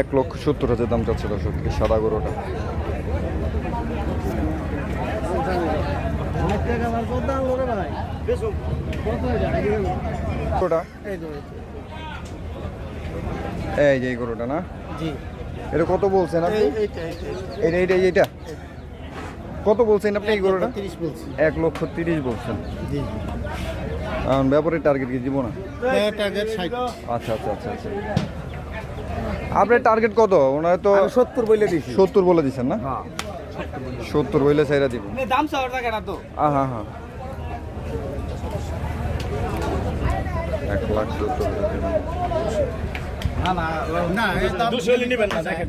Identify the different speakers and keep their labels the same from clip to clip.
Speaker 1: এক লক্ষ সত্তর হাজার দাম চাচ্ছে দর্শক এই সাদা গরুটা। এই যে এই গরুটা না?
Speaker 2: জি।
Speaker 1: এটা কত বলছেন আপনি? এটা কত বলছেন আপনি এই গরুটা? এক লক্ষ তিরিশ বলছেন। ব্যাপারের টার্গেট কি জীবন? আচ্ছা আচ্ছা আচ্ছা আচ্ছা আপনার টার্গেট কত ওনার তো
Speaker 2: সত্তর বলে দিছি
Speaker 1: সত্তর বলে দিচ্ছেন না
Speaker 2: হ্যাঁ
Speaker 1: সত্তর বইলে সাইরা দিব
Speaker 2: দাম চাওয়ার টাকা না তো
Speaker 1: হ্যাঁ হ্যাঁ এক লাখ সত্তর
Speaker 2: না না না দুশো নেবেন না দেখেন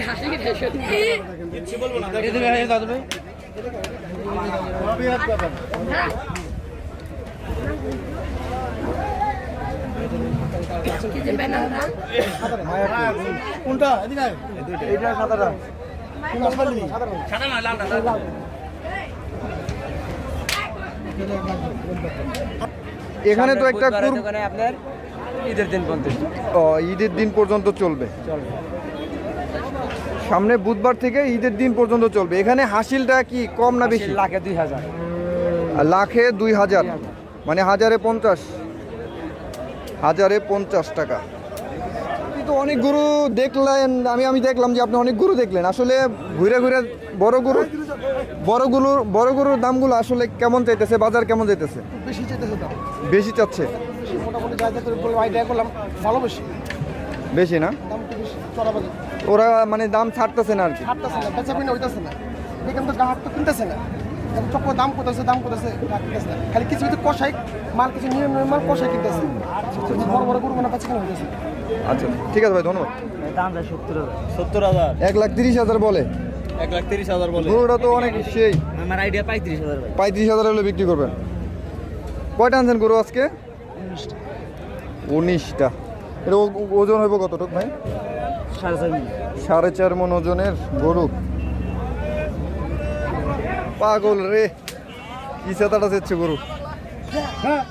Speaker 3: হাসি না
Speaker 2: কোনটা? এদিকে
Speaker 1: এইটা সাদাটা? এখানে তো একটা
Speaker 4: আপনার ঈদের দিন পর্যন্ত
Speaker 1: ও, ঈদের দিন পর্যন্ত চলবে। সামনে বুধবার থেকে ঈদের দিন পর্যন্ত চলবে। এখানে হাসিলটা কি কম না বেশি?
Speaker 4: লাখে দুই হাজার।
Speaker 1: লাখে দুই হাজার? মানে হাজারে পঞ্চাশ। হাজারে পঞ্চাশ টাকা। তো অনেক গরু দেখলেন আমি আমি দেখলাম যে আপনি অনেক গরু দেখলেন। আসলে ঘুরে ঘুরে বড় গরু বড় গরুর বড় গরুর দামগুলো আসলে কেমন চাইতেছে বাজার কেমন চাইতেছে?
Speaker 2: বেশি দাম।
Speaker 1: বেশি চাচ্ছে।
Speaker 2: মোটামুটি করলাম ভালো বেশি।
Speaker 1: বেশি না? ওরা মানে দাম ছাড়তেছে না আর কি।
Speaker 2: হাটতেছে না বেচা কিনা হইতেছে না। এখানে তো গ্রাহক তো কিনতেছে না। চক্র দাম দাম খালি কিছু কিছু কষাই মাল কিছু নিয়ম নিয়ম মাল কষাই কিনতেছে। বড় বড় গরু মানে বেচা কিনা হইতেছে।
Speaker 1: আচ্ছা ঠিক আছে ভাই ধন্যবাদ।
Speaker 4: দাম যায় সত্তর হাজার। সত্তর হাজার?
Speaker 1: এক লাখ তিরিশ হাজার বলে।
Speaker 4: এক লাখ তিরিশ হাজার বলে।
Speaker 1: গরুটা তো অনেক সেই।
Speaker 4: আমার আইডিয়া পঁয়ত্রিশ হাজার
Speaker 1: পঁয়ত্রিশ হাজার হলে বিক্রি করবেন। কয়টা আনছেন গরু আজকে? উনিশটা। এটা ওজন হইব কতটুক ভাই?
Speaker 4: সাড়ে চার
Speaker 1: মন। ওজনের গরু। পাগল রে। কি সাঁতাটা যাচ্ছে গরু? হ্যাঁ।